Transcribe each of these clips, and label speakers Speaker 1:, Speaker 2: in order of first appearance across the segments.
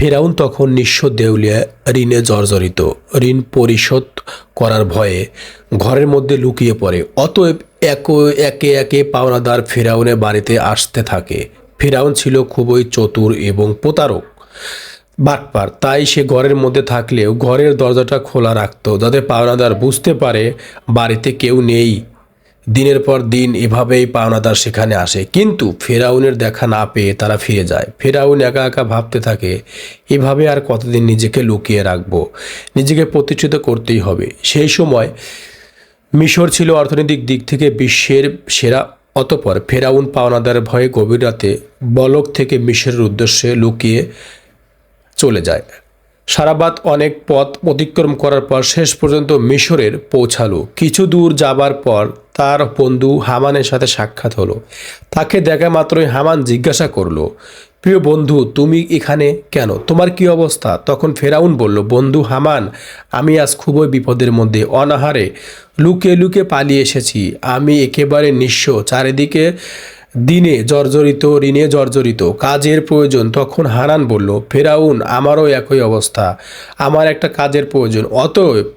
Speaker 1: ফেরাউন তখন নিঃস্ব দেউলিয়া ঋণে জর্জরিত, ঋণ পরিশোধ করার ভয়ে ঘরের মধ্যে লুকিয়ে পড়ে। অতএব এক, একে একে পাওনাদার ফেরাউনের বাড়িতে আসতে থাকে। ফেরাউন ছিল খুবই চতুর এবং প্রতারক, বাটপার। তাই সে ঘরের মধ্যে থাকলেও ঘরের দরজাটা খোলা রাখত যাতে পাওনাদার বুঝতে পারে বাড়িতে কেউ নেই। দিনের পর দিন এভাবেই পাওনাদার সেখানে আসে। কিন্তু ফেরাউনের দেখা না পেয়ে তারা ফিরে যায়। ফেরাউন একা একা ভাবতে থাকে, এভাবে আর কতদিন নিজেকে লুকিয়ে রাখব? নিজেকে প্রতিষ্ঠিত করতেই হবে। সেই সময় মিশর ছিল অর্থনৈতিক দিক থেকে বিশ্বের সেরা। অতপর ফেরাউন পাওনাদার ভয়ে গভীর রাতে বলক থেকে মিশরের উদ্দেশ্যে লুকিয়ে চলে যায়। সারাবাত অনেক পথ অতিক্রম করার পর শেষ পর্যন্ত মিশরের পৌঁছালো। কিছু দূর যাবার পর তার বন্ধু হামানের সাথে সাক্ষাৎ হলো। তাকে দেখা মাত্রই হামান জিজ্ঞাসা করল, প্রিয় বন্ধু, তুমি এখানে কেন? তোমার কি অবস্থা? তখন ফেরাউন বলল, বন্ধু হামান, আমি আজ খুবই বিপদের মধ্যে, অনাহারে লুকে লুকে পালিয়ে এসেছি। আমি একেবারে নিঃস্ব, চারিদিকে দিনে জর্জরিত, ঋণে জর্জরিত, কাজের প্রয়োজন। তখন হারান বলল, ফেরাউন, আমারও একই অবস্থা। আমার একটা কাজের প্রয়োজন, অতএব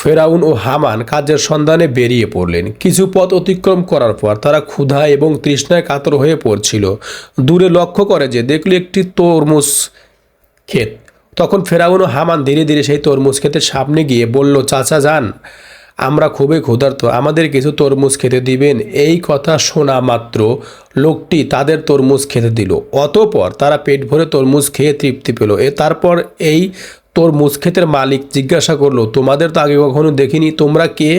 Speaker 1: ফেরাউন ও হামান কাজের সন্ধানে বেরিয়ে পড়লেন। কিছু পথ অতিক্রম করার পর তারা ক্ষুধা এবং তৃষ্ণায় কাতর হয়ে পড়ছিল। দূরে লক্ষ্য করে যে দেখল একটি তরমুজ ক্ষেত। তখন ফেরাউন ও হামান ধীরে ধীরে সেই তরমুজ ক্ষেতের সামনে গিয়ে বলল, চাচা, যান। আমরা খুবই ক্ষুধার্ত। আমাদের কিছু তরমুজ খেতে দিবেন। এই কথা শোনা মাত্র লোকটি তাদের তরমুজ খেতে দিল। অতপর তারা পেট ভরে তরমুজ খেয়ে তৃপ্তি পেল। এ তারপর এই তরমুজ ক্ষেতের মালিক জিজ্ঞাসা করল, তোমাদের তো আগে কখনো দেখিনি, তোমরা কে?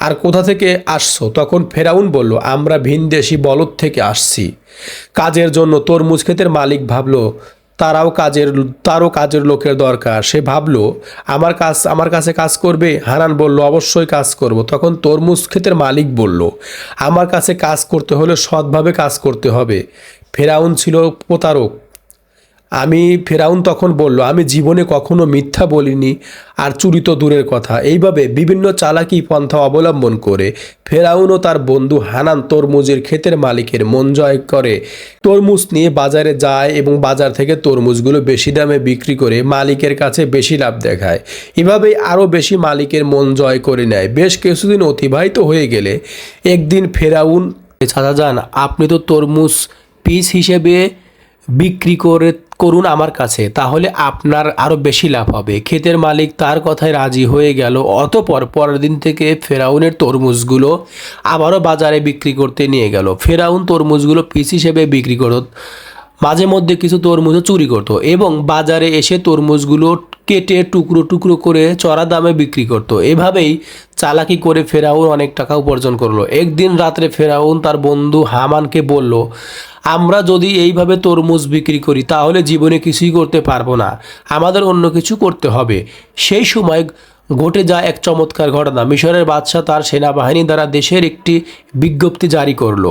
Speaker 1: আর কোথা থেকে আসছো? তখন ফেরাউন বলল, আমরা ভিনদেশি বলদ থেকে আসছি। কাজের জন্য তরমুজ ক্ষেতের মালিক ভাবলো, তারাও কাজের, তারও কাজের লোকের দরকার। সে ভাবলো, আমার কাজ, আমার কাছে কাজ করবে? হারান বলল, অবশ্যই কাজ করব। তখন তরমুজ ক্ষেতের মালিক বলল, আমার কাছে কাজ করতে হলে সৎভাবে কাজ করতে হবে। ফেরাউন ছিল প্রতারক। আমি, ফেরাউন তখন বলল, আমি জীবনে কখনো মিথ্যা বলিনি আর চুরি তো দূরের কথা। এইভাবে বিভিন্ন চালাকি পন্থা অবলম্বন করে ফেরাউন ও তার বন্ধু হানান তরমুজের ক্ষেতের মালিকের মন জয় করে। তরমুজ নিয়ে বাজারে যায় এবং বাজার থেকে তরমুজগুলো বেশি দামে বিক্রি করে মালিকের কাছে বেশি লাভ দেখায়। এভাবেই আরও বেশি মালিকের মন জয় করে নেয়। বেশ কিছুদিন অতিবাহিত হয়ে গেলে একদিন ফেরাউন, চাচা যান, আপনি তো তরমুজ পিস হিসেবে বিক্রি করে করুন আমার কাছে, তাহলে আপনার আরও বেশি লাভ হবে। ক্ষেতের মালিক তার কথায় রাজি হয়ে গেল, অতপর পরের দিন থেকে ফেরাউনের তরমুজগুলো আবারও বাজারে বিক্রি করতে নিয়ে গেল। ফেরাউন তরমুজগুলো পিস হিসেবে বিক্রি করত। মাঝে মধ্যে কিছু তরমুজও চুরি করতো এবং বাজারে এসে তরমুজগুলো কেটে টুকরো টুকরো করে চড়া দামে বিক্রি করতো। এভাবেই চালাকি করে ফেরাউন অনেক টাকা উপার্জন করল। একদিন রাত্রে ফেরাউন তার বন্ধু হামানকে বলল, আমরা যদি এইভাবে তরমুজ বিক্রি করি, তাহলে জীবনে কিছুই করতে পারব না। আমাদের অন্য কিছু করতে হবে। সেই সময় ঘটে যায় এক চমৎকার ঘটনা। মিশরের বাদশাহ তার সেনাবাহিনী দ্বারা দেশের একটি বিজ্ঞপ্তি জারি করল।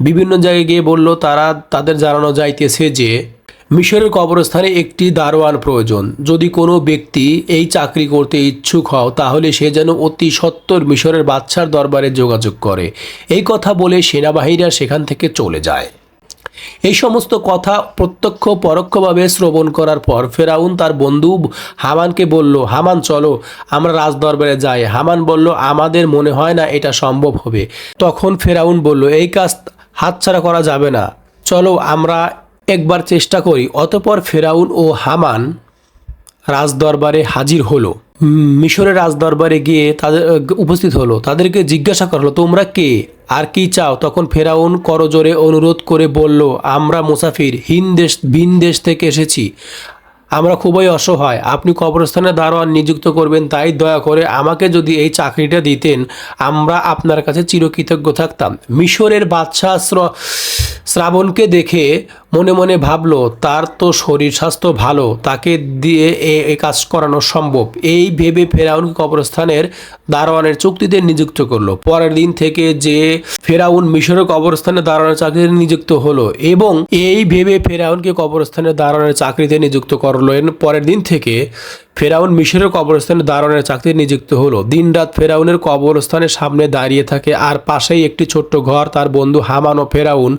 Speaker 1: বিভিন্ন জায়গায় গিয়ে বলল, তারা তাদের জানানো যাইতেছে যে, মিশরের কবরস্থানে একটি দারোয়ান প্রয়োজন। যদি কোনো ব্যক্তি এই চাকরি করতে ইচ্ছুক হও, তাহলে সে যেন অতি সত্বর মিশরের বাচ্চার দরবারে যোগাযোগ করে। এই কথা বলে সেনাবাহিনীরা সেখান থেকে চলে যায়। এই সমস্ত কথা প্রত্যক্ষ পরোক্ষভাবে শ্রবণ করার পর ফেরাউন তার বন্ধু হামানকে বলল, হামান, চলো, আমরা রাজদরবারে যাই। হামান বলল, আমাদের মনে হয় না এটা সম্ভব হবে। তখন ফেরাউন বলল, এই কাজ হাতছাড়া করা যাবে না। চলো আমরা একবার চেষ্টা করি। অতপর ফেরাউন ও হামান রাজদরবারে হাজির হলো। মিশরের রাজদরবারে গিয়ে তাদের উপস্থিত হলো। তাদেরকে জিজ্ঞাসা করল, তোমরা কে? আর কি চাও? তখন ফেরাউন করজোরে অনুরোধ করে বলল, আমরা মুসাফির হিন দেশ, ভিন দেশ থেকে এসেছি। আমরা খুবই অসহায়। আপনি কবরস্থানে দারোয়ান নিযুক্ত করবেন, তাই দয়া করে আমাকে যদি এই চাকরিটা দিতেন, আমরা আপনার কাছে চিরকৃতজ্ঞ থাকতাম। মিশরের বাদশাহ শ্র- শ্রাবণকে দেখে মনে মনে ভাবলো, তার তো শরীর স্বাস্থ্য ভালো, তাকে দিয়ে এ কাজ করানো সম্ভব। এই ভেবে ফেরাউন কবরস্থানের দারোয়ানের চুক্তিতে নিযুক্ত করল। পরের দিন থেকে যে ফেরাউন মিশরের কবরস্থানে দারোয়ানের চাকরিতে নিযুক্ত হলো এবং এই ভেবে ফেরাউনকে কবরস্থানের দারোয়ানের চাকরিতে নিযুক্ত করলেন। পরের দিন থেকে ফেরাউন মিশরের কবরস্থানে দারোয়ানের চাকরিতে নিযুক্ত হলো। দিনরাত ফেরাউনের কবরস্থানের সামনে দাঁড়িয়ে থাকে আর পাশেই একটি ছোট্ট ঘর। তার বন্ধু হামান ও ফেরাউন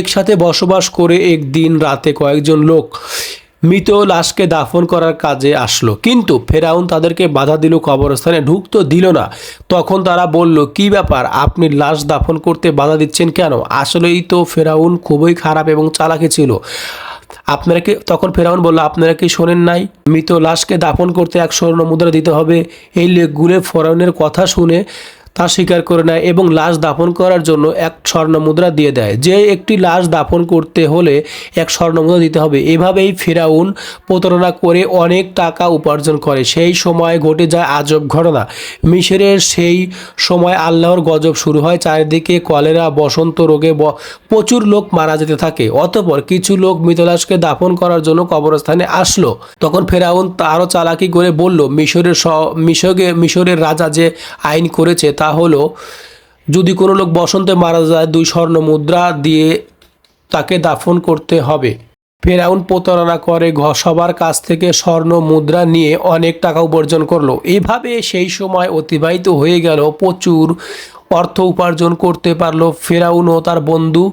Speaker 1: একসাথে বসবাস করে একদিন রাতে কয়েকজন লোক মৃত লাশকে দাফন করার কাজে আসলো। কিন্তু ফেরাউন তাদেরকে বাধা দিল, কবরস্থানে ঢুকতে দিল না। তখন তারা বলল, কি ব্যাপার? আপনি লাশ দাফন করতে বাধা দিচ্ছেন কেন? আসলেই তো ফেরাউন খুবই খারাপ এবং চালাকি ছিল। আপনারা কি, তখন ফেরাউন বলল, আপনারা কি শোনেন নাই? মৃত লাশকে দাফন করতে এক স্বর্ণ মুদ্রা দিতে হবে? এই লেখগুলো ফেরাউনের কথা শুনে তা স্বীকার করে নেয় এবং লাশ দাফন করার জন্য এক স্বর্ণ মুদ্রা দিয়ে দেয়। যে একটি লাশ দাফন করতে হলে এক স্বর্ণ মুদ্রা দিতে হবে। এভাবেই ফেরাউন প্রতারণা করে অনেক টাকা উপার্জন করে। সেই সময় ঘটে যায় আজব ঘটনা। মিশরের সেই সময় আল্লাহর গজব শুরু হয়। চারিদিকে কলেরা, বসন্ত রোগে প্রচুর লোক মারা যেতে থাকে। অতপর কিছু লোক মৃতলাশকে দাফন করার জন্য কবরস্থানে আসলো। তখন ফেরাউন তারও চালাকি করে বলল, মিশরের মিশরে মিশরের রাজা যে আইন করেছে তা হলো, যদি কোনো লোক বসন্তে মারা যায়, দুই স্বর্ণ মুদ্রা দিয়ে তাকে দাফন করতে হবে। ফেরাউন প্রতারণা করে সবার কাছ থেকে স্বর্ণ মুদ্রা নিয়ে অনেক টাকা উপার্জন করল। এভাবে সেই সময় অতিবাহিত হয়ে গেল, প্রচুর অর্থ উপার্জন করতে পারল ফেরাউন ও তার বন্ধু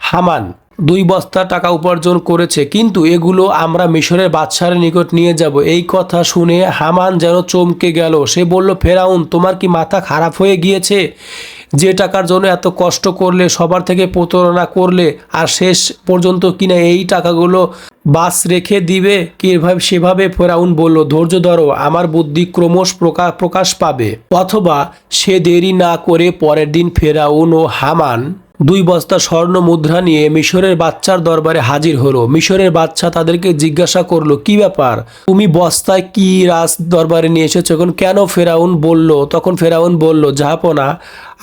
Speaker 1: হামান। দুই বস্তা টাকা উপার্জন করেছে, কিন্তু এগুলো আমরা মিশরের বাদশার নিকট নিয়ে যাব। এই কথা শুনে হামান যেন চমকে গেল। সে বলল, ফেরাউন, তোমার কি মাথা খারাপ হয়ে গিয়েছে? যে টাকার জন্য এত কষ্ট করলে, সবার থেকে প্রতারণা করলে, আর শেষ পর্যন্ত কিনা এই টাকাগুলো বাস রেখে দিবে? কীভাবে, সেভাবে ফেরাউন বলল, ধৈর্য ধরো, আমার বুদ্ধি ক্রমশ প্রকাশ প্রকাশ পাবে। অথবা সে দেরি না করে পরের দিন ফেরাউন ও হামান দুই বস্তা স্বর্ণ মুদ্রা নিয়ে মিশরের বাচ্চার দরবারে হাজির হলো। মিশরের বাচ্চা তাদেরকে জিজ্ঞাসা করল, কি ব্যাপার? তুমি বস্তায় কি রাজ দরবারে নিয়ে এসেছ? এখন কেন ফেরাউন বলল? তখন ফেরাউন বলল জাহাপনা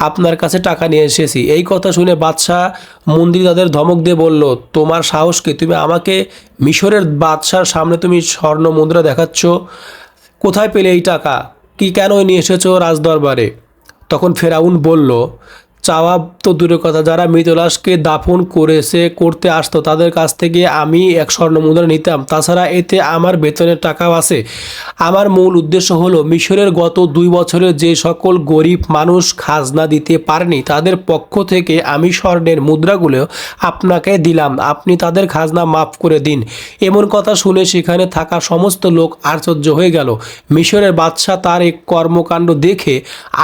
Speaker 1: আপনার কাছে টাকা নিয়ে এসেছি। এই কথা শুনে বাদশাহ মন্দির তাদের ধমক দিয়ে বলল, তোমার সাহসকে তুমি আমাকে মিশরের বাদশার সামনে তুমি স্বর্ণ মুদ্রা দেখাচ্ছ? কোথায় পেলে এই টাকা? কি কেন নিয়ে এসেছ রাজদরবারে তখন ফেরাউন বলল চাওয়া তো দূরের কথা। যারা মৃতলাশকে দাফন করেছে, করতে আসতো, তাদের কাছ থেকে আমি এক স্বর্ণ মুদ্রা নিতাম। তাছাড়া এতে আমার বেতনের টাকাও আছে। আমার মূল উদ্দেশ্য হলো, মিশরের গত দুই বছরে যে সকল গরিব মানুষ খাজনা দিতে পারেনি, তাদের পক্ষ থেকে আমি স্বর্ণের মুদ্রাগুলো আপনাকে দিলাম। আপনি তাদের খাজনা মাফ করে দিন। এমন কথা শুনে সেখানে থাকা সমস্ত লোক আশ্চর্য হয়ে গেল। মিশরের বাদশাহ তার এক কর্মকাণ্ড দেখে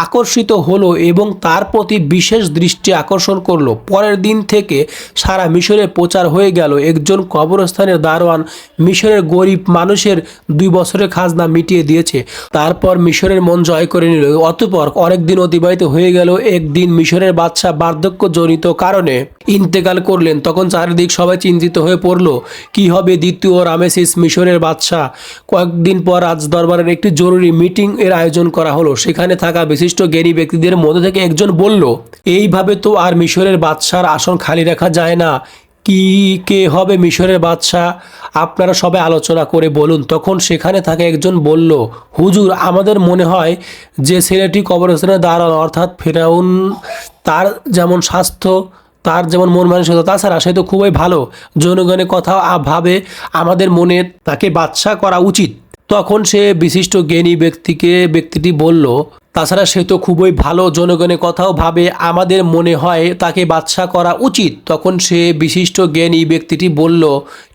Speaker 1: আকর্ষিত হলো এবং তার প্রতি বিশেষ দৃষ্টি আকর্ষণ করল। পরের দিন থেকে সারা মিশরে প্রচার হয়ে গেল। একজন কবরস্থানের দারোয়ান মিশরের গরিব মানুষের দুই বছরের খাজনা মিটিয়ে দিয়েছে। তারপর মিশরের মন জয় করে নিল। অতপর অনেকদিন অতিবাহিত হয়ে গেল। একদিন মিশরের বাদশাহ বার্ধক্যজনিত কারণে ইন্তেকাল করলেন। তখন চারিদিক সবাই চিন্তিত হয়ে পড়ল। কি হবে দ্বিতীয় রামেসিস মিশরের বাদশাহ? কয়েকদিন পর রাজ দরবারের একটি জরুরি মিটিং এর আয়োজন করা হলো। সেখানে থাকা বিশিষ্ট জ্ঞানী ব্যক্তিদের মধ্যে থেকে একজন বলল এইভাবে তো আর মিশরের বাদশার আসন খালি রাখা যায় না। কি, কে হবে মিশরের বাদশাহ? আপনারা সবাই আলোচনা করে বলুন। তখন সেখানে থাকা একজন বলল, হুজুর, আমাদের মনে হয় যে ছেলেটি কবরস্থানে দাঁড়ানো অর্থাৎ ফেরাউন তার যেমন স্বাস্থ্য, তার যেমন মন মানসিকতা, তাছাড়া সে তো খুবই ভালো। জনগণের কথা ভাবে, আমাদের মনে তাকে বাদশাহ করা উচিত। তখন সে বিশিষ্ট জ্ঞানী ব্যক্তিকে, ব্যক্তিটি বলল তাছাড়া সে তো খুবই ভালো জনগণের কথাও ভাবে, আমাদের মনে হয় তাকে বাদশা করা উচিত। তখন সে বিশিষ্ট জ্ঞানী ব্যক্তিটি বলল,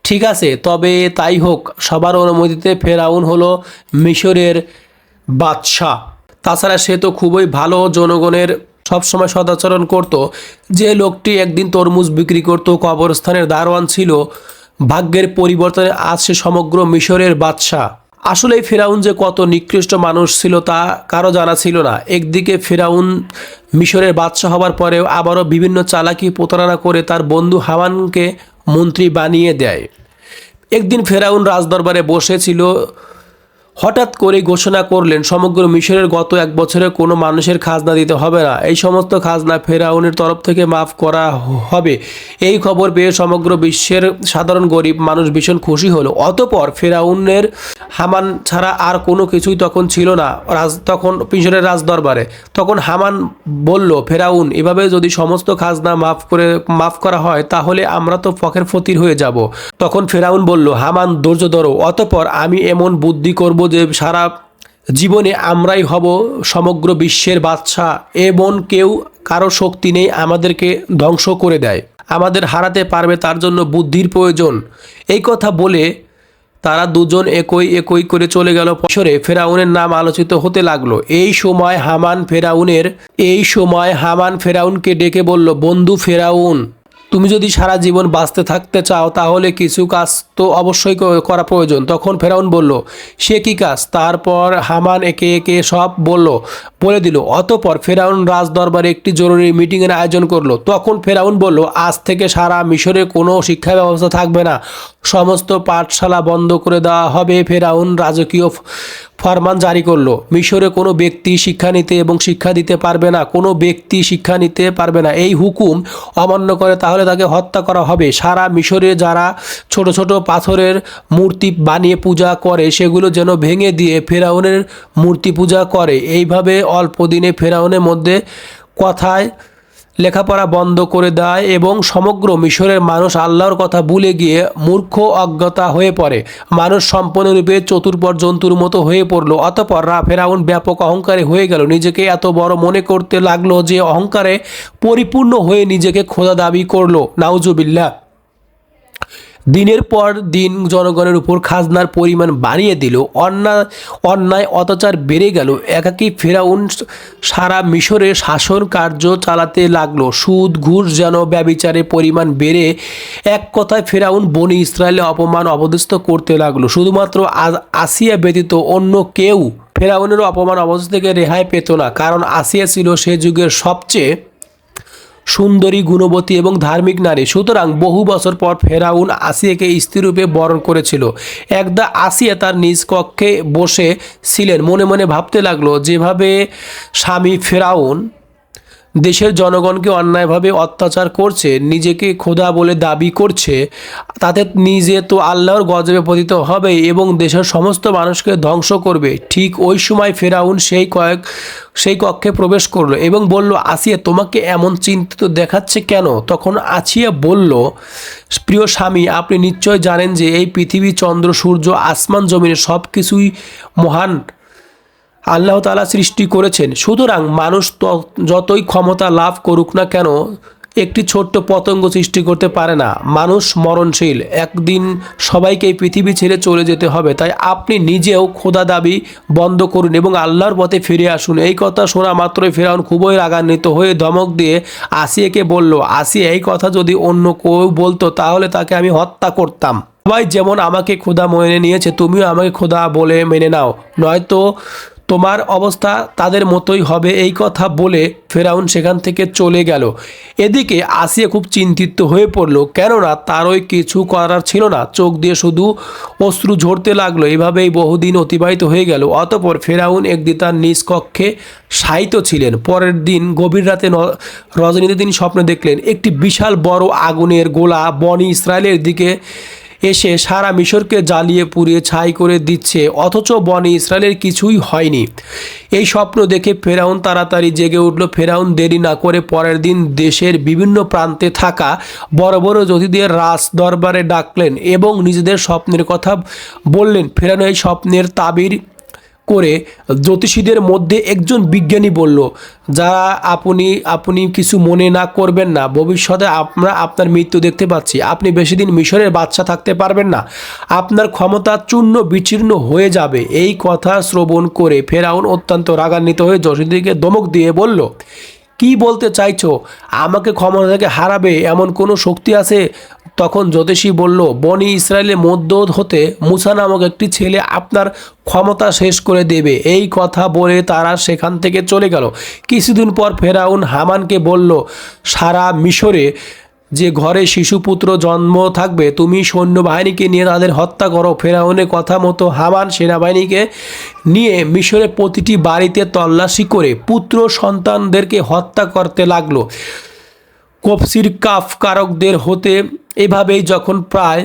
Speaker 1: ঠিক আছে, তবে তাই হোক, সবার অনুমতিতে ফেরাউন হলো মিশরের বাদশাহ তাছাড়া সে তো খুবই ভালো জনগণের সবসময় সদাচরণ করত। যে লোকটি একদিন তরমুজ বিক্রি করত, কবরস্থানের দারোয়ান ছিল, ভাগ্যের পরিবর্তনে আজ সে সমগ্র মিশরের বাদশাহ আসলে ফেরাউন যে কত নিকৃষ্ট মানুষ ছিল তা কারও জানা ছিল না। একদিকে ফেরাউন মিশরের বাদশাহ হবার পরেও আবারও বিভিন্ন চালাকি প্রতারণা করে তার বন্ধু হাওয়ানকে মন্ত্রী বানিয়ে দেয়। একদিন ফেরাউন রাজদরবারে বসেছিল হঠাৎ করে ঘোষণা করলেন, সমগ্র মিশরের গত এক বছরে কোনো মানুষের খাজনা দিতে হবে না। এই সমস্ত খাজনা ফেরাউনের তরফ থেকে মাফ করা হবে। এই খবর পেয়ে সমগ্র বিশ্বের সাধারণ গরিব মানুষ ভীষণ খুশি হলো। অতপর ফেরাউনের হামান ছাড়া আর কোনো কিছুই তখন ছিল না। রাজ, তখন মিশরের রাজদরবারে। তখন হামান বলল, ফেরাউন, এভাবে যদি সমস্ত খাজনা মাফ করে, মাফ করা হয়, তাহলে আমরা তো ফকের ফতির হয়ে যাব। তখন ফেরাউন বলল, হামান, ধৈর্য ধরো। অতপর আমি এমন বুদ্ধি করব যে সারা জীবনে আমরাই হব সমগ্র বিশ্বের বাদশা এমন কেউ কারও শক্তি নেই আমাদেরকে ধ্বংস করে দেয়। আমাদের হারাতে পারবে তার জন্য বুদ্ধির প্রয়োজন। এই কথা বলে তারা দুজন একই একই করে চলে গেল পশরে ফেরাউনের নাম আলোচিত হতে লাগল। এই সময় হামান ফেরাউনের, এই সময় হামান ফেরাউনকে ডেকে বলল, বন্ধু ফেরাউন তুমি যদি সারা জীবন বাঁচতে থাকতে চাও, তাহলে কিছু কাজ তো অবশ্যই করা প্রয়োজন। তখন ফেরাউন বলল, সে কি কাজ? তারপর হামান একে একে সব বলল বলে দিল। অতপর ফেরাউন রাজ দরবারে একটি জরুরি মিটিংয়ের আয়োজন করল। তখন ফেরাউন বলল, আজ থেকে সারা মিশরে কোনো শিক্ষা ব্যবস্থা থাকবে না। সমস্ত পাঠশালা বন্ধ করে দেওয়া হবে, ফেরাউন রাজকীয় ফরমান জারি করল। মিশরে কোনো ব্যক্তি শিক্ষা নিতে এবং শিক্ষা দিতে পারবে না। কোনো ব্যক্তি শিক্ষা নিতে পারবে না। এই হুকুম অমান্য করে তাহলে তাকে হত্যা করা হবে। সারা মিশরে যারা ছোট ছোট পাথরের মূর্তি বানিয়ে পূজা করে, সেগুলো যেন ভেঙে দিয়ে ফেরাউনের মূর্তি পূজা করে। এইভাবে অল্প দিনে ফেরাউনের মধ্যে কথায় লেখাপড়া বন্ধ করে দেয় এবং সমগ্র মিশরের মানুষ আল্লাহর কথা ভুলে গিয়ে মূর্খ, অজ্ঞতা হয়ে পড়ে। মানুষ সম্পূর্ণরূপে চতুর্পর জন্তুর মতো হয়ে পড়ল। অতপর রা ফেরাউন ব্যাপক অহংকারে হয়ে গেল। নিজেকে এত বড় মনে করতে লাগল যে অহংকারে পরিপূর্ণ হয়ে নিজেকে খোদা দাবি করল। নাউজুবিল্লাহ। দিনের পর দিন জনগণের উপর খাজনার পরিমাণ বাড়িয়ে দিল। অন্যায় অন্যায়, অত্যাচার বেড়ে গেল। একাকী ফেরাউন সারা মিশরে শাসন কার্য চালাতে লাগল। সুদ, ঘুষ যেন ব্যবিচারের পরিমাণ বেড়ে এক কথায় ফেরাউন বনি ইসরায়েলে অপমান অবদস্থ করতে লাগল। শুধুমাত্র আসিয়া ব্যতীত অন্য কেউ ফেরাউনের অপমান অবস্থা থেকে রেহাই পেত না। কারণ আসিয়া ছিল সে যুগের সবচেয়ে সুন্দরী, গুণবতী এবং ধার্মিক নারী। সুতরাং বহু বছর পর ফেরাউন আসিয়াকে স্ত্রীরূপে বরণ করেছিল। একদা আসিয়া তার নিজ কক্ষে বসে ছিলেন। মনে মনে ভাবতে লাগল, যেভাবে স্বামী ফেরাউন দেশের জনগণকে অন্যায়ভাবে অত্যাচার করছে, নিজেকে খোদা বলে দাবি করছে, তাতে নিজে তো আল্লাহর গজবে পতিত হবে এবং দেশের সমস্ত মানুষকে ধ্বংস করবে। ঠিক ওই সময় ফেরাউন সেই কয়েক, সেই কক্ষে প্রবেশ করল এবং বলল, আসিয়া তোমাকে এমন চিন্তিত দেখাচ্ছে কেন? তখন আছিয়া বলল, প্রিয় স্বামী, আপনি নিশ্চয় জানেন যে এই পৃথিবী, চন্দ্র, সূর্য, আসমান জমিনে সব কিছুই মহান। আল্লাহ তালা সৃষ্টি করেছেন। সুতরাং মানুষ যতই ক্ষমতা লাভ করুক না কেন, একটি ছোট্ট পতঙ্গ সৃষ্টি করতে পারে না। মানুষ মরণশীল। একদিন সবাইকে পৃথিবী ছেড়ে চলে যেতে হবে। তাই আপনি নিজেও খোদা দাবি বন্ধ করুন এবং আল্লাহর পথে ফিরে আসুন। এই কথা শোনা মাত্রই ফেরাউন খুবই রাগান্বিত হয়ে ধমক দিয়ে আসিয়াকে বলল, আসিয়া, এই কথা যদি অন্য কেউ বলতো, তাহলে তাকে আমি হত্যা করতাম। সবাই যেমন আমাকে খোদা মেনে নিয়েছে, তুমিও আমাকে খোদা বলে মেনে নাও। নয়তো তোমার অবস্থা তাদের মতোই হবে এই কথা বলে ফেরাউন সেখান থেকে চলে গেল। এদিকে আসিয়া খুব চিন্তিত হয়ে পড়ল, কেননা তারই কিছু করার ছিল না। চোখ দিয়ে শুধু অশ্রু ঝরতে লাগল, এভাবেই বহুদিন অতিবাহিত হয়ে গেল। অতপর ফেরাউন একদিন তার নিজ কক্ষে শায়িত ছিলেন। পরের দিন গভীর রাতে রজনীতে তিনি স্বপ্নে দেখলেন, একটি বিশাল বড় আগুনের গোলা বনি ইসরায়েলের দিকে এসে সারা মিশরকে জ্বালিয়ে পুড়িয়ে ছাই করে দিচ্ছে, অথচ বনে ইসরায়েলের কিছুই হয়নি। এই স্বপ্ন দেখে ফেরাউন তাড়াতাড়ি জেগে উঠল। ফেরাউন দেরি না করে পরের দিন দেশের বিভিন্ন প্রান্তে থাকা বড় বড় জ্যোতিদের রাজ দরবারে ডাকলেন এবং নিজেদের স্বপ্নের কথা বললেন। ফেরাউন এই স্বপ্নের তাবির করে জ্যোতিষীদের মধ্যে একজন বিজ্ঞানী বলল, যারা আপনি আপনি কিছু মনে না করবেন না, ভবিষ্যতে আমরা আপনার মৃত্যু দেখতে পাচ্ছি। আপনি বেশি দিন মিশরের বাচ্চা থাকতে পারবেন না। আপনার ক্ষমতা চূর্ণ বিচীর্ণ হয়ে যাবে। এই কথা শ্রবণ করে ফেরাউন অত্যন্ত রাগান্বিত হয়ে জ্যোতিষীদেরকে দমক দিয়ে বলল, কি বলতে চাইছো? আমাকে ক্ষমতা থেকে হারাবে এমন কোনো শক্তি আছে তখন জ্যোতিষী বলল, বনি ইসরায়েলের মধ্য হতে মুসা নামক একটি ছেলে আপনার ক্ষমতা শেষ করে দেবে। এই কথা বলে তারা সেখান থেকে চলে গেল। কিছুদিন পর ফেরাউন হামানকে বলল, সারা মিশরে যে ঘরে শিশুপুত্র জন্ম থাকবে, তুমি সৈন্যবাহিনীকে নিয়ে তাদের হত্যা করো। ফেরাউনের কথা মতো হামান সেনাবাহিনীকে নিয়ে মিশরে প্রতিটি বাড়িতে তল্লাশি করে পুত্র সন্তানদেরকে হত্যা করতে লাগল। কফসির কাফ কারকদের হতে এভাবেই যখন প্রায়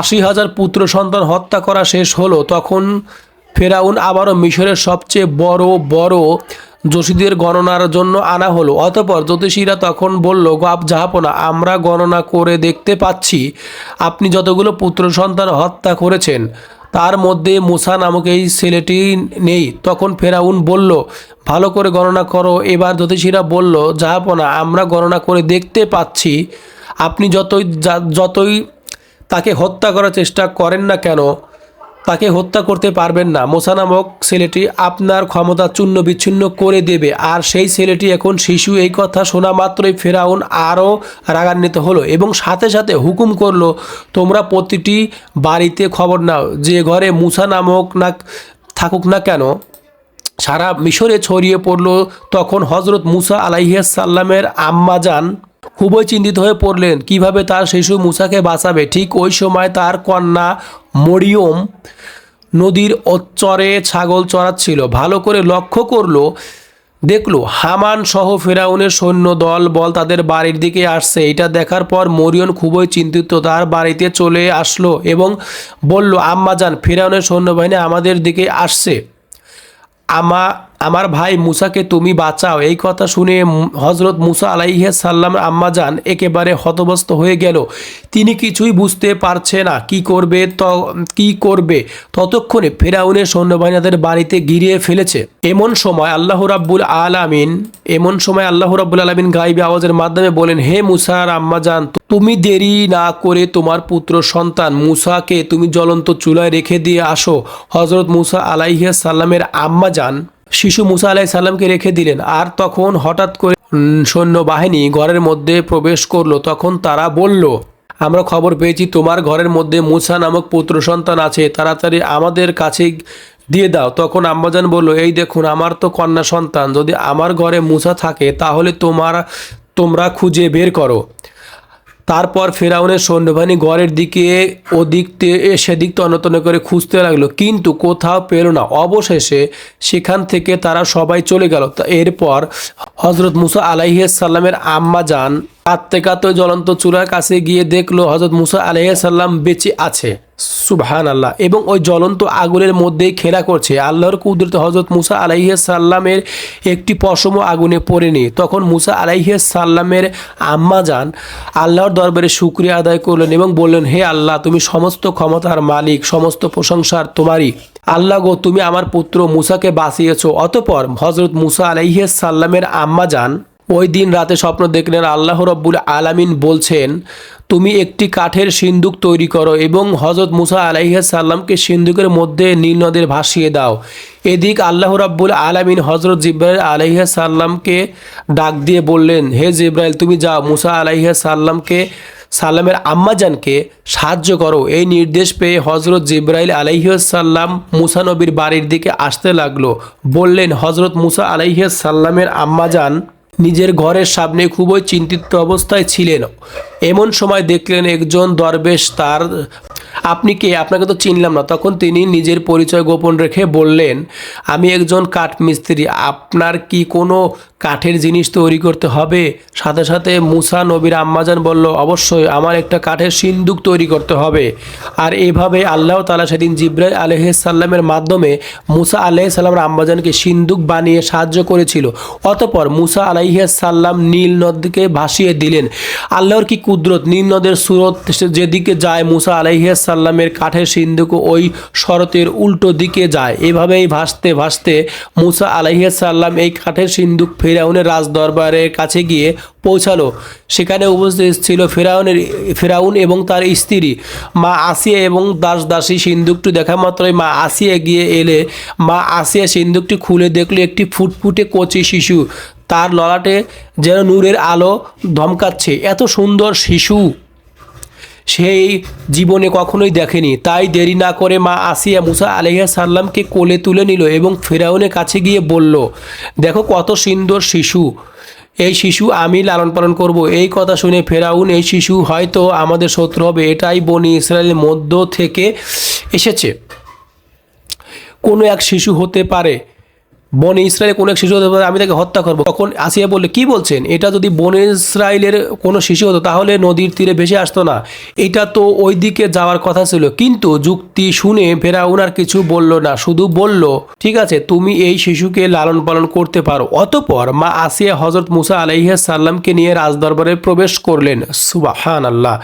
Speaker 1: আশি হাজার পুত্র সন্তান হত্যা করা শেষ হলো, তখন ফেরাউন আবারও মিশরের সবচেয়ে বড় বড় যোশীদের গণনার জন্য আনা হলো। অতপর জ্যোতিষীরা তখন বলল গাপ জাহাপনা আমরা গণনা করে দেখতে পাচ্ছি, আপনি যতগুলো পুত্র সন্তান হত্যা করেছেন, তার মধ্যে মুসা নামক এই ছেলেটি নেই। তখন ফেরাউন বলল, ভালো করে গণনা করো। এবার জ্যোতিষীরা বলল জাহাপনা আমরা গণনা করে দেখতে পাচ্ছি আপনি যতই যতই তাকে হত্যা করার চেষ্টা করেন না কেন, তাকে হত্যা করতে পারবেন না। মোসা নামক ছেলেটি আপনার ক্ষমতা চূর্ণ বিচ্ছিন্ন করে দেবে। আর সেই ছেলেটি এখন শিশু, এই কথা শোনা মাত্রই ফেরাউন আরও রাগান্বিত হলো এবং সাথে সাথে হুকুম করল, তোমরা প্রতিটি বাড়িতে খবর নাও, যে ঘরে মুসা নামক না, থাকুক না কেন। সারা মিশরে ছড়িয়ে পড়ল তখন হজরত মুসা আলাইসাল্লামের আম্মা যান খুবই চিন্তিত হয়ে পড়লেন। কীভাবে তার শিশু মুসাকে বাঁচাবে? ঠিক ওই সময় তার কন্যা মরিয়ম নদীর অচ্চরে ছাগল চড়াচ্ছিল। ভালো করে লক্ষ্য করল, দেখল হামান সহ ফেরাউনের সৈন্য দল বল তাদের বাড়ির দিকে আসছে। এটা দেখার পর মরিয়ন খুবই চিন্তিত, তার বাড়িতে চলে আসলো এবং বলল, আম্মা যান, ফেরাউনের সৈন্যবাহিনী আমাদের দিকে আসছে। আমা আমার ভাই মুসাকে তুমি বাঁচাও। এই কথা শুনে হজরত মুসা আলাইহে সাল্লাম আম্মা যান একেবারে হতবস্ত হয়ে গেল। তিনি কিছুই বুঝতে পারছে না। কি করবে ত, কি করবে? ততক্ষণে ফেরাউনের সৈন্যবাহিনী তাদের বাড়িতে গিরিয়ে ফেলেছে। এমন সময় আল্লাহ রাব্বুল আলামিন, এমন সময় আল্লাহ রাব্বুল আলামিন গাইবে আওয়াজের মাধ্যমে বলেন, হে মুসার আম্মা যান তুমি দেরি না করে তোমার পুত্র সন্তান মুসাকে তুমি জ্বলন্ত চুলায় রেখে দিয়ে আসো। হজরত মুসা আলাইহিয়া সাল্লামের আম্মা যান শিশু মুসা আলাহি সাল্লামকে রেখে দিলেন। আর তখন হঠাৎ করে সৈন্যবাহিনী ঘরের মধ্যে প্রবেশ করল। তখন তারা বলল, আমরা খবর পেয়েছি, তোমার ঘরের মধ্যে মুসা নামক পুত্র সন্তান আছে। তাড়াতাড়ি আমাদের কাছে দিয়ে দাও। তখন আম্মাজান বলল, এই দেখুন, আমার তো কন্যা সন্তান। যদি আমার ঘরে মুসা থাকে, তাহলে তোমার, তোমরা খুঁজে বের করো। তারপর ফেরাউনের সৈন্যবাহিনী গড়ের দিকে ওদিক সেদিক তন্ন করে খুঁজতে লাগল, কিন্তু কোথাও পেল না। অবশেষে সেখান থেকে তারা সবাই চলে গেল। এরপর হজরত মুসা আলাইসাল্লামের আম্মা যান কাঁদতে জ্বলন্ত চূড়ার কাছে গিয়ে দেখল হজরত মুসা আলাইসাল্লাম বেঁচে আছে। সুবহান আল্লাহ এবং ওই জ্বলন্ত আগুনের মধ্যেই খেলা করছে। আল্লাহর কুদরতে হজরত মুসা আলাইসাল্লামের একটি পশম আগুনে পড়েনি। তখন মুসা আলাইসাল্লামের আম্মা যান, আল্লাহর দরবারে শুক্রিয়া আদায় করলেন এবং বললেন, হে আল্লাহ, তুমি সমস্ত ক্ষমতার মালিক, সমস্ত প্রশংসার তোমারই। আল্লাহ গো, তুমি আমার পুত্র মুসাকে বাঁচিয়েছো। অতপর হজরত মুসা আলাইসাল্লামের আম্মা যান ওই দিন রাতে স্বপ্ন দেখলেন আল্লাহ রব্বুল আলামিন বলছেন, তুমি একটি কাঠের সিন্দুক তৈরি করো এবং হজরত মুসা আলাইসাল্লামকে সিন্দুকের মধ্যে নীল নদের ভাসিয়ে দাও। এদিক আল্লাহ রাব্বুল আলামিন হজরত জিব্রাইল আলাইসাল্লামকে ডাক দিয়ে বললেন, হে জিব্রাইল, তুমি যাও, মুসা আলাইসাল্লামকে সাল্লামের আম্মাজানকে সাহায্য করো। এই নির্দেশ পেয়ে হজরত জিব্রাইল আলাইসাল্লাম মুসা নবীর বাড়ির দিকে আসতে লাগল। বললেন হজরত মুসা আলাইসাল্লামের আম্মাজান নিজের ঘরের সামনে খুবই চিন্তিত অবস্থায় ছিলেন। এমন সময় দেখলেন একজন দরবেশ তার আপনি কে? আপনাকে তো চিনলাম না। তখন তিনি নিজের পরিচয় গোপন রেখে বললেন, আমি একজন কাঠ মিস্ত্রি। আপনার কি কোনো কাঠের জিনিস তৈরি করতে হবে? সাথে সাথে মুসা নবীর আম্মাজান বলল, অবশ্যই, আমার একটা কাঠের সিন্দুক তৈরি করতে হবে। আর এভাবে আল্লাহ তালা সেদিন জিব্রাইল আলহামের মাধ্যমে মুসা আলাইসাল্লামের আম্মাজানকে সিন্দুক বানিয়ে সাহায্য করেছিল। অতপর মুসা আলাইসাল্লাম নীল নদকে ভাসিয়ে দিলেন। আল্লাহর কি কুদরত? নীল নদের সুরত যেদিকে যায়, মুসা আলাইসাল্লামের কাঠের সিন্ধুক ওই শরতের উল্টো দিকে যায়। এভাবেই ভাসতে ভাসতে মুসা আলাইসাল্লাম এই কাঠের সিন্ধুক ফেরাউনের রাজ দরবারের কাছে গিয়ে পৌঁছালো। সেখানে উপস্থিত ছিল ফেরাউনের, ফেরাউন এবং তার স্ত্রী। মা আসিয়া এবং দাস দাসী সিন্দুকটি দেখা মাত্রই মা আসিয়া গিয়ে এলে। মা আসিয়া সিন্দুকটি খুলে দেখল একটি ফুটফুটে কচি শিশু। তার ললাটে যেন নূরের আলো ধমকাচ্ছে। এত সুন্দর শিশু। সেই জীবনে কখনোই দেখেনি। তাই দেরি না করে মা আসিয়া মুসা আলহিয়া সাল্লামকে কোলে তুলে নিল এবং ফেরাউনের কাছে গিয়ে বলল, দেখো কত সুন্দর শিশু। এই শিশু আমি লালন পালন করব। এই কথা শুনে ফেরাউন, এই শিশু হয়তো আমাদের শত্রু হবে। এটাই বনি ইসরায়েলের মধ্য থেকে এসেছে। কোনো এক শিশু হতে পারে। বনে ইসরায়েলের কোনো এক শিশু হতে পারে, আমি তাকে হত্যা করব। তখন আসিয়া বললে, কি বলছেন? এটা যদি বনে ইসরায়েলের কোনো শিশু হতো, তাহলে নদীর তীরে ভেসে আসতো না। এটা তো ওই দিকে যাওয়ার কথা ছিল। কিন্তু যুক্তি শুনে ফেরাউন আর কিছু বলল না, শুধু বলল, ঠিক আছে, তুমি এই শিশুকে লালন পালন করতে পারো। অতপর মা আসিয়া হজরত মুসা আলাইহিয়া সাল্লামকে নিয়ে রাজদরবারে প্রবেশ করলেন। সুবাহান আল্লাহ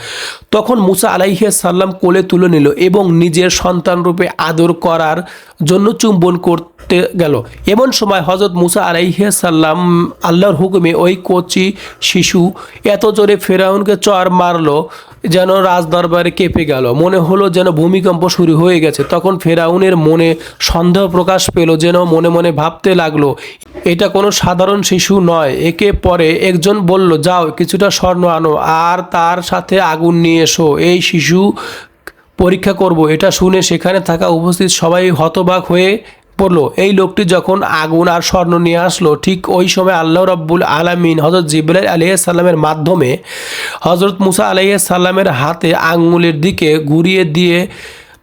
Speaker 1: তখন মুসা আলাইহিয়া সাল্লাম কোলে তুলে নিল এবং নিজের সন্তান রূপে আদর করার জন্য চুম্বন করতে গেল। এমন সময় হজরত মুসা আলাইহিয়া সাল্লাম আল্লাহর হুকুমে ওই কচি শিশু এত জোরে ফেরাউনকে চর মারলো যেন রাজদরবারে কেঁপে গেল। মনে হলো যেন ভূমিকম্প শুরু হয়ে গেছে। তখন ফেরাউনের মনে সন্দেহ প্রকাশ পেল যেন মনে মনে ভাবতে লাগল, এটা কোনো সাধারণ শিশু নয়। একে পরে একজন বলল, যাও, কিছুটা স্বর্ণ আনো আর তার সাথে আগুন নিয়ে এসো। এই শিশু পরীক্ষা করব। এটা শুনে সেখানে থাকা উপস্থিত সবাই হতবাক হয়ে পড়ল। এই লোকটি যখন আগুন আর স্বর্ণ নিয়ে আসলো, ঠিক ওই সময় আল্লাহ রব্বুল আলামিন হজরত জিব্রাইল আলিয়া সাল্লামের মাধ্যমে হজরত মুসা আলাইসাল্লামের হাতে আঙ্গুলের দিকে ঘুরিয়ে দিয়ে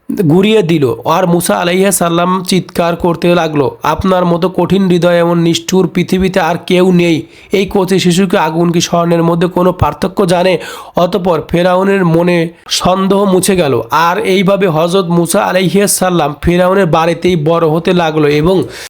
Speaker 1: ঘুরিয়ে দিল। আর মুসা আলাইহা সাল্লাম চিৎকার করতে লাগল। আপনার মতো কঠিন হৃদয় এমন নিষ্ঠুর পৃথিবীতে আর কেউ নেই। এই কচি শিশুকে আগুন কি স্বর্ণের মধ্যে কোনো পার্থক্য জানে? অতপর ফেরাউনের মনে সন্দেহ মুছে গেল। আর এইভাবে হজরত মুসা আলাইহিয়া সাল্লাম ফেরাউনের বাড়িতেই বড় হতে লাগল এবং